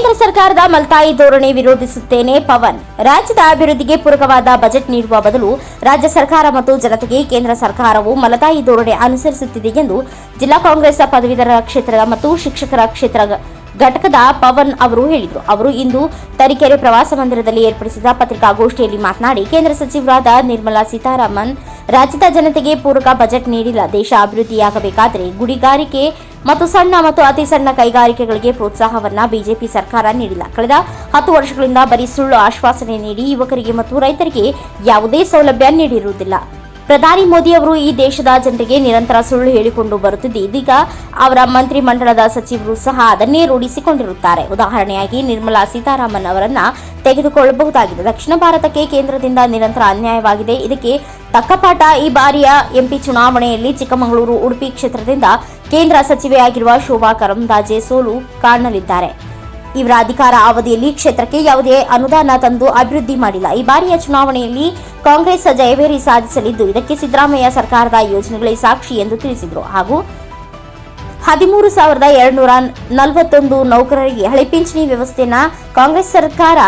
ಕೇಂದ್ರ ಸರ್ಕಾರದ ಮಲ್ತಾಯಿ ಧೋರಣೆ ವಿರೋಧಿಸುತ್ತೇನೆ ಪವನ್. ರಾಜ್ಯದ ಅಭಿವೃದ್ಧಿಗೆ ಪೂರಕವಾದ ಬಜೆಟ್ ನೀಡುವ ಬದಲು ರಾಜ್ಯ ಸರ್ಕಾರ ಮತ್ತು ಜನತೆಗೆ ಕೇಂದ್ರ ಸರ್ಕಾರವು ಮಲತಾಯಿ ಧೋರಣೆ ಅನುಸರಿಸುತ್ತಿದೆ ಎಂದು ಜಿಲ್ಲಾ ಕಾಂಗ್ರೆಸ್ ಪದವೀಧರ ಕ್ಷೇತ್ರದ ಮತ್ತು ಶಿಕ್ಷಕರ ಕ್ಷೇತ್ರ ಘಟಕದ ಪವನ್ ಅವರು ಹೇಳಿದರು. ಅವರು ಇಂದು ತರೀಕೆರೆ ಪ್ರವಾಸ ಮಂದಿರದಲ್ಲಿ ಏರ್ಪಡಿಸಿದ ಪತ್ರಿಕಾಗೋಷ್ಠಿಯಲ್ಲಿ ಮಾತನಾಡಿ, ಕೇಂದ್ರ ಸಚಿವರಾದ ನಿರ್ಮಲಾ ಸೀತಾರಾಮನ್ ರಾಜ್ಯದ ಜನತೆಗೆ ಪೂರಕ ಬಜೆಟ್ ನೀಡಿಲ್ಲ. ದೇಶ ಅಭಿವೃದ್ಧಿಯಾಗಬೇಕಾದರೆ ಗುಡಿಗಾರಿಕೆ ಮತ್ತು ಸಣ್ಣ ಮತ್ತು ಅತಿ ಸಣ್ಣ ಕೈಗಾರಿಕೆಗಳಿಗೆ ಪ್ರೋತ್ಸಾಹವನ್ನ ಬಿಜೆಪಿ ಸರ್ಕಾರ ನೀಡಿಲ್ಲ. ಕಳೆದ ಹತ್ತು ವರ್ಷಗಳಿಂದ ಬರೀ ಸುಳ್ಳು ಆಶ್ವಾಸನೆ ನೀಡಿ ಯುವಕರಿಗೆ ಮತ್ತು ರೈತರಿಗೆ ಯಾವುದೇ ಸೌಲಭ್ಯ ನೀಡಿರುವುದಿಲ್ಲ. ಪ್ರಧಾನಿ ಮೋದಿ ಅವರು ಈ ದೇಶದ ಜನರಿಗೆ ನಿರಂತರ ಸುಳ್ಳು ಹೇಳಿಕೊಂಡು ಬರುತ್ತಿದ್ದು, ಇದೀಗ ಅವರ ಮಂತ್ರಿಮಂಡಲದ ಸಚಿವರು ಸಹ ಅದನ್ನೇ ರೂಢಿಸಿಕೊಂಡಿರುತ್ತಾರೆ. ಉದಾಹರಣೆಯಾಗಿ ನಿರ್ಮಲಾ ಸೀತಾರಾಮನ್ ಅವರನ್ನ ತೆಗೆದುಕೊಳ್ಳಬಹುದಾಗಿದೆ. ದಕ್ಷಿಣ ಭಾರತಕ್ಕೆ ಕೇಂದ್ರದಿಂದ ನಿರಂತರ ಅನ್ಯಾಯವಾಗಿದೆ. ಇದಕ್ಕೆ ತಕ್ಕ ಪಾಠ ಈ ಬಾರಿಯ ಎಂಪಿ ಚುನಾವಣೆಯಲ್ಲಿ ಚಿಕ್ಕಮಗಳೂರು, ಉಡುಪಿ ಕ್ಷೇತ್ರದಿಂದ ಕೇಂದ್ರ ಸಚಿವೆಯಾಗಿರುವ ಶೋಭಾ ಕರಂದಾಜೆ ಸೋಲು ಕಾಣಲಿದ್ದಾರೆ. ಇವರ ಅಧಿಕಾರ ಅವಧಿಯಲ್ಲಿ ಕ್ಷೇತ್ರಕ್ಕೆ ಯಾವುದೇ ಅನುದಾನ ತಂದು ಅಭಿವೃದ್ಧಿ ಮಾಡಿಲ್ಲ. ಈ ಬಾರಿಯ ಚುನಾವಣೆಯಲ್ಲಿ ಕಾಂಗ್ರೆಸ್ ಜಯಭೇರಿ ಸಾಧಿಸಲಿದ್ದು, ಇದಕ್ಕೆ ಸಿದ್ದರಾಮಯ್ಯ ಸರ್ಕಾರದ ಯೋಜನೆಗಳೇ ಸಾಕ್ಷಿ ಎಂದು ತಿಳಿಸಿದರು. ಹಾಗೂ ಹದಿಮೂರು ಸಾವಿರದ ಎರಡುನೂರ ನಲವತ್ತೊಂದು ನೌಕರರಿಗೆ ಹಳೆ ಪಿಂಚಣಿ ವ್ಯವಸ್ಥೆಯನ್ನ ಕಾಂಗ್ರೆಸ್ ಸರ್ಕಾರ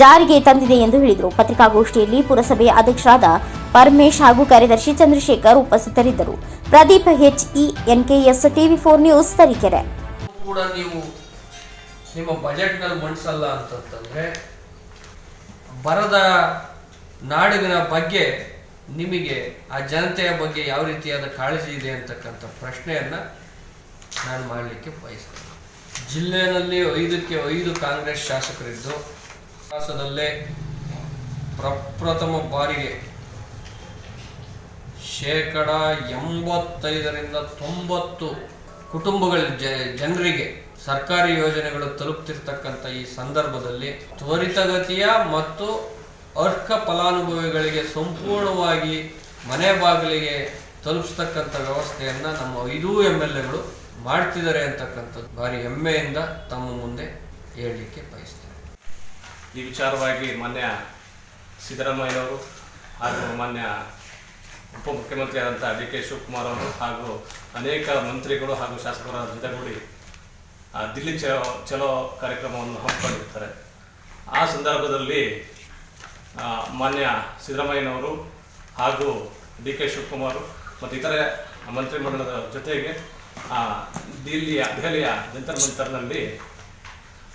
ಜಾರಿಗೆ ತಂದಿದೆ ಎಂದು ಹೇಳಿದರು. ಪತ್ರಿಕಾಗೋಷ್ಠಿಯಲ್ಲಿ ಪುರಸಭೆ ಅಧ್ಯಕ್ಷರಾದ ಪರಮೇಶ್ ಹಾಗೂ ಕಾರ್ಯದರ್ಶಿ ಚಂದ್ರಶೇಖರ್ ಉಪಸ್ಥಿತರಿದ್ದರು. Pradeep H E S TV four news Tarikere. ಕೂಡ ನೀವು ನಿಮ್ಮ ಬಜೆಟ್ನಲ್ಲಿ ಮಂಡಿಸಲ್ಲ ಅಂತಂತಂದರೆ ಬರದ ನಾಡಿನ ಬಗ್ಗೆ ನಿಮಗೆ ಆ ಜನತೆಯ ಬಗ್ಗೆ ಯಾವ ರೀತಿಯಾದ ಕಾಳಜಿ ಇದೆ ಅಂತಕ್ಕಂಥ ಪ್ರಶ್ನೆಯನ್ನ ನಾನು ಮಾಡಲಿಕ್ಕೆ ಬಯಸ್ತೇನೆ. ಜಿಲ್ಲೆಯಲ್ಲಿ ಐದಕ್ಕೆ ಐದು ಕಾಂಗ್ರೆಸ್ ಶಾಸಕರಿದ್ದು ಪ್ರಪ್ರಥಮ ಬಾರಿಗೆ ಶೇಕಡ ಎಂಬತ್ತೈದರಿಂದ ತೊಂಬತ್ತು ಕುಟುಂಬಗಳ ಜ, ಜನರಿಗೆ ಸರ್ಕಾರಿ ಯೋಜನೆಗಳು ತಲುಪ್ತಿರ್ತಕ್ಕಂಥ ಈ ಸಂದರ್ಭದಲ್ಲಿ ತ್ವರಿತಗತಿಯ ಮತ್ತು ಅರ್ಹ ಫಲಾನುಭವಿಗಳಿಗೆ ಸಂಪೂರ್ಣವಾಗಿ ಮನೆ ಬಾಗಿಲಿಗೆ ತಲುಪಿಸ್ತಕ್ಕಂಥ ವ್ಯವಸ್ಥೆಯನ್ನು ನಮ್ಮ ಐದೂ ಎಂ ಎಲ್ ಎಗಳು ಮಾಡ್ತಿದ್ದಾರೆ ಅಂತಕ್ಕಂಥದ್ದು ಭಾರಿ ಹೆಮ್ಮೆಯಿಂದ ತಮ್ಮ ಮುಂದೆ ಹೇಳಲಿಕ್ಕೆ ಬಯಸ್ತಾರೆ ಈ ವಿಚಾರವಾಗಿ ಮಾನ್ಯ ಸಿದ್ದರಾಮಯ್ಯವರು ಹಾಗೂ ಮಾನ್ಯ ಉಪಮುಖ್ಯಮಂತ್ರಿ ಆದಂಥ ಡಿ ಕೆ ಶಿವಕುಮಾರ್ ಅವರು ಹಾಗೂ ಅನೇಕ ಮಂತ್ರಿಗಳು ಹಾಗೂ ಶಾಸಕರ ಜೊತೆಗೂಡಿ ಆ, ದಿಲ್ಲಿ ಚಲೋ ಚಲೋ ಕಾರ್ಯಕ್ರಮವನ್ನು ಹಮ್ಮಿಕೊಂಡಿರ್ತಾರೆ. ಆ ಸಂದರ್ಭದಲ್ಲಿ ಮಾನ್ಯ ಸಿದ್ದರಾಮಯ್ಯನವರು ಹಾಗೂ ಡಿ ಕೆ ಶಿವಕುಮಾರ್ ಮತ್ತು ಇತರೆ ಮಂತ್ರಿಮಂಡಲದ ಜೊತೆಗೆ ದಿಲ್ಲಿಯ ದೆಹಲಿಯ ಜಂತರ್ ಮಂತರ್ನಲ್ಲಿ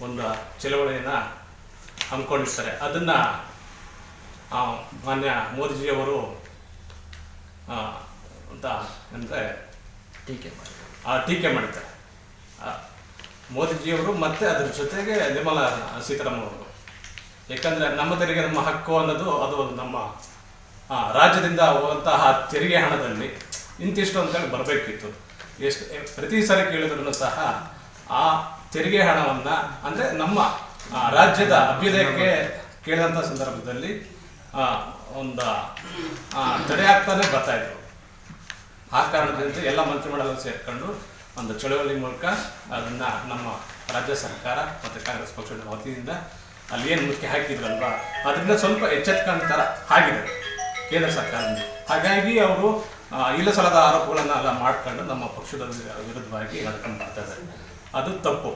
ಒಂದು ಚಳವಳಿಯನ್ನು ಹಮ್ಮಿಕೊಂಡಿರ್ತಾರೆ. ಅದನ್ನು ಮಾನ್ಯ ಮೋದಿಜಿಯವರು ಅಂತ ಅಂದರೆ ಟೀಕೆ ಮಾಡಿ. ಆ ಟೀಕೆ ಮಾಡ್ತಾರೆ ಮೋದಿಜಿಯವರು ಮತ್ತೆ ಅದರ ಜೊತೆಗೆ ನಿರ್ಮಲಾ ಸೀತಾರಾಮನ್ ಅವರು ಯಾಕಂದ್ರೆ ನಮ್ಮ ತೆರಿಗೆ ನಮ್ಮ ಹಕ್ಕು ಅನ್ನೋದು ಅದು ನಮ್ಮ ರಾಜ್ಯದಿಂದ ಹೋಗುವಂತಹ ತೆರಿಗೆ ಹಣದಲ್ಲಿ ಇಂತಿಷ್ಟು ಅಂತೇಳಿ ಬರಬೇಕಿತ್ತು. ಎಷ್ಟು ಪ್ರತಿ ಸಾರಿ ಕೇಳಿದ್ರು ಸಹ ಆ ತೆರಿಗೆ ಹಣವನ್ನ ಅಂದ್ರೆ ನಮ್ಮ ರಾಜ್ಯದ ಅಭ್ಯುದಯಕ್ಕೆ ಕೇಳಿದಂಥ ಸಂದರ್ಭದಲ್ಲಿ ಒಂದು ತಡೆ ಆಗ್ತಾನೆ ಬರ್ತಾ ಇದ್ರು. ಆ ಕಾರಣದಿಂದ ಎಲ್ಲ ಮಂತ್ರಿಮಂಡಲ ಸೇರ್ಕೊಂಡು ಒಂದು ಚಳುವಳಿ ಮೂಲಕ ಅದನ್ನ ನಮ್ಮ ರಾಜ್ಯ ಸರ್ಕಾರ ಮತ್ತು ಕಾಂಗ್ರೆಸ್ ಪಕ್ಷದ ವತಿಯಿಂದ ಅಲ್ಲಿ ಏನು ಮುಖ್ಯ ಹಾಕಿದ್ರಲ್ವಾ? ಅದರಿಂದ ಸ್ವಲ್ಪ ಎಚ್ಚೆತ್ಕೊಂಡ ಥರ ಆಗಿದೆ ಕೇಂದ್ರ ಸರ್ಕಾರದಿಂದ. ಹಾಗಾಗಿ ಅವರು ಇಲ್ಲ ಸಲದ ಆರೋಪಗಳನ್ನೆಲ್ಲ ಮಾಡ್ಕೊಂಡು ನಮ್ಮ ಪಕ್ಷದ ವಿರುದ್ಧವಾಗಿ ನಡ್ಕೊಂಡು ಬರ್ತಾ ಇದ್ದಾರೆ. ಅದು ತಪ್ಪು.